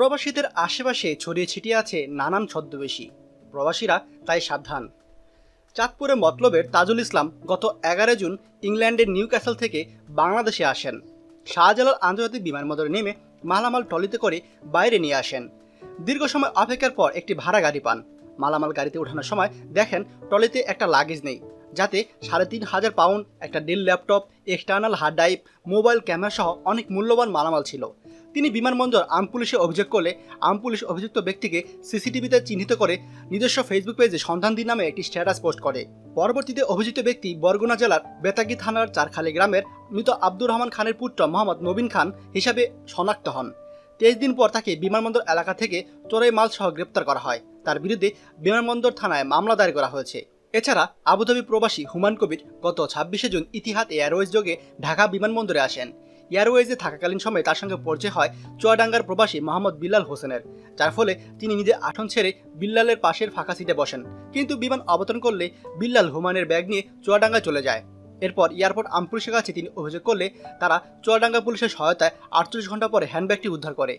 প্রবাসীদের আশেপাশে ছড়িয়ে ছিটিয়ে আছে নানান ছদ্মবেশী। প্রবাসীরা তাই সাবধান। চাঁদপুরে মতলবের তাজুল ইসলাম গত এগারো জুন ইংল্যান্ডের নিউ ক্যাসেল থেকে বাংলাদেশে আসেন। শাহজালাল আন্তর্জাতিক বিমানবন্দরে নেমে মালামাল ট্রলিতে করে বাইরে নিয়ে আসেন। দীর্ঘ সময় অপেক্ষার পর একটি ভাড়া গাড়ি পান। মালামাল গাড়িতে ওঠানোর সময় দেখেন ট্রলিতে একটা লাগেজ নেই, যাতে সাড়ে তিন হাজার পাউন্ড, একটা Dell laptop, external hard drive, mobile camera সহ অনেক মূল্যবান মালামাল ছিল। তিনি বিমানবন্দর আম পুলিশে অভিযোগ করলে আম পুলিশ অভিযুক্ত ব্যক্তিকে সিসিটিভিতে চিহ্নিত করে নিজস্ব ফেসবুক পেজে সন্ধান দিন নামে একটি স্ট্যাটাস পোস্ট করে। পরবর্তীতে অভিযুক্ত ব্যক্তি বরগুনা জেলার বেতাগি থানার চারখালী গ্রামের মৃত আব্দুর রহমান খানের পুত্র মোহাম্মদ নবীন খান হিসাবে শনাক্ত হন। তেইশ দিন পর তাকে বিমানবন্দর এলাকা থেকে চোরাই মাল সহ গ্রেপ্তার করা হয়। তার বিরুদ্ধে বিমানবন্দর থানায় মামলা দায়ের করা হয়েছে। এছাড়া আবুধাবি প্রবাসী হুমান কবির গত ছাব্বিশে জুন ইতিহাদ এয়ারওয়েজ যোগে ঢাকা বিমানবন্দরে আসেন। এয়ারওয়েজে থাকাকালীন সময়ে তার সঙ্গে পরিচয় হয় চুয়াডাঙ্গার প্রবাসী মোহাম্মদ বিল্লাল হোসেনের, যার ফলে তিনি নিজে আঠন ছেড়ে বিল্লালের পাশের ফাঁকা সিটে বসেন। কিন্তু বিমান অবতরণ করলে বিল্লাল হুমানের ব্যাগ নিয়ে চুয়াডাঙ্গায় চলে যায়। এরপর এয়ারপোর্ট আম পুলিশের কাছে তিনি অভিযোগ করলে তারা চুয়াডাঙ্গা পুলিশের সহায়তায় আটচল্লিশ ঘণ্টা পরে হ্যান্ডব্যাগটি উদ্ধার করে।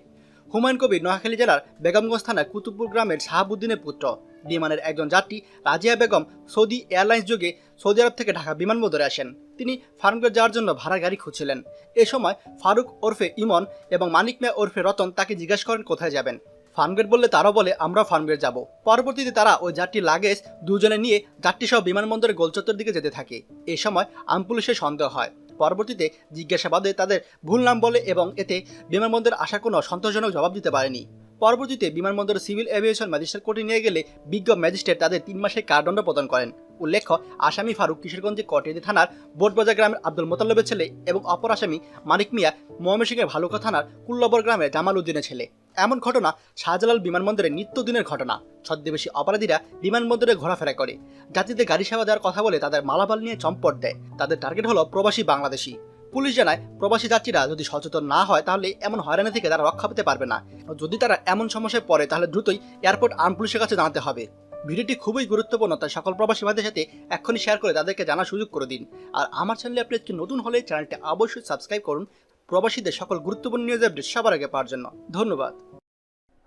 হুমায়ুন কবির, নোয়াখালী জেলার বেগমগঞ্জ থানার কুতুবপুর গ্রামের শাহাবুদ্দিনের পুত্র। বিমানের একজন যাত্রী রাজিয়া বেগম সৌদি এয়ারলাইন্স যোগে সৌদি আরব থেকে ঢাকা বিমানবন্দরে আসেন। তিনি ফার্মগেট যাওয়ার জন্য ভাড়া গাড়ি খুঁজছিলেন। এ সময় ফারুক ওরফে ইমন এবং মানিক মিয়া ওরফে রতন তাকে জিজ্ঞাসা করেন কোথায় যাবেন। ফার্মগেট বললে তারাও বলে, আমরা ফার্মগেট যাব। পরবর্তীতে তারা ওই যাত্রীর লাগেজ দুজনে নিয়ে যাত্রী সহ বিমানবন্দরের গোলচত্বর দিকে যেতে থাকে। এ সময় আম পুলিশের সন্দেহ হয়। পরবর্তীতে জিজ্ঞাসাবাদে তাদের ভুল নাম বলে এবং এতে বিমানবন্দরে আসার কোনো সন্তোষজনক জবাব দিতে পারেনি। পরবর্তীতে বিমানবন্দর সিভিল এভিয়েশন ম্যাজিস্ট্রেট কোর্টে নিয়ে গেলে বিজ্ঞ ম্যাজিস্ট্রেট তাদের তিন মাসের কারাদণ্ড প্রদান করেন। উল্লেখ্য, আসামি ফারুক কিশোরগঞ্জের কটিয়াদি থানার বোটবাজার গ্রামের আব্দুল মোতাল্লবের ছেলে এবং অপর আসামি মানিক মিয়া ময়মনসিংহের ভালুকা থানার কুল্লবর গ্রামের জামাল উদ্দিনের ছেলে। এমন ঘটনা শাহজালাল বিমানবন্দরে নিত্যদিনের ঘটনা। ছদ্মবেশী অপরাধীরা বিমানবন্দরে ঘোরাফেরা করে। যাত্রীদের গাড়ি সেবা দেওয়ার কথা বলে তাদের মালামাল নিয়ে চম্পট দেয়। তাদের টার্গেট হলো প্রবাসী বাংলাদেশি। পুলিশ জানায়, প্রবাসী যাত্রীরা যদি সচেতন না হয়, তাহলে এমন হয়রানি থেকে তারা রক্ষা পেতে পারবে না। যদি তারা এমন সমস্যায় পড়ে, তাহলে দ্রুতই এয়ারপোর্ট আর্ম পুলিশের কাছে জানাতে হবে। ভিডিওটি খুবই গুরুত্বপূর্ণ, তাই সকল প্রবাসী ভাইদের সাথে এক্ষুনি শেয়ার করে তাদেরকে জানার সুযোগ করে দিন। আর আমার চ্যানেলে আপনি আজকে নতুন হলে চ্যানেলটি অবশ্যই সাবস্ক্রাইব করুন। প্রবাসীদের সকল গুরুত্বপূর্ণ নিউজ আপডেট সবার আগে পাওয়ার জন্য। ধন্যবাদ।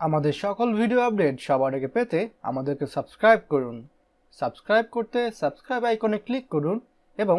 আমাদের সকল ভিডিও আপডেট সবার আগে পেতে আমাদেরকে সাবস্ক্রাইব করুন। সাবস্ক্রাইব করতে সাবস্ক্রাইব আইকনে ক্লিক করুন এবং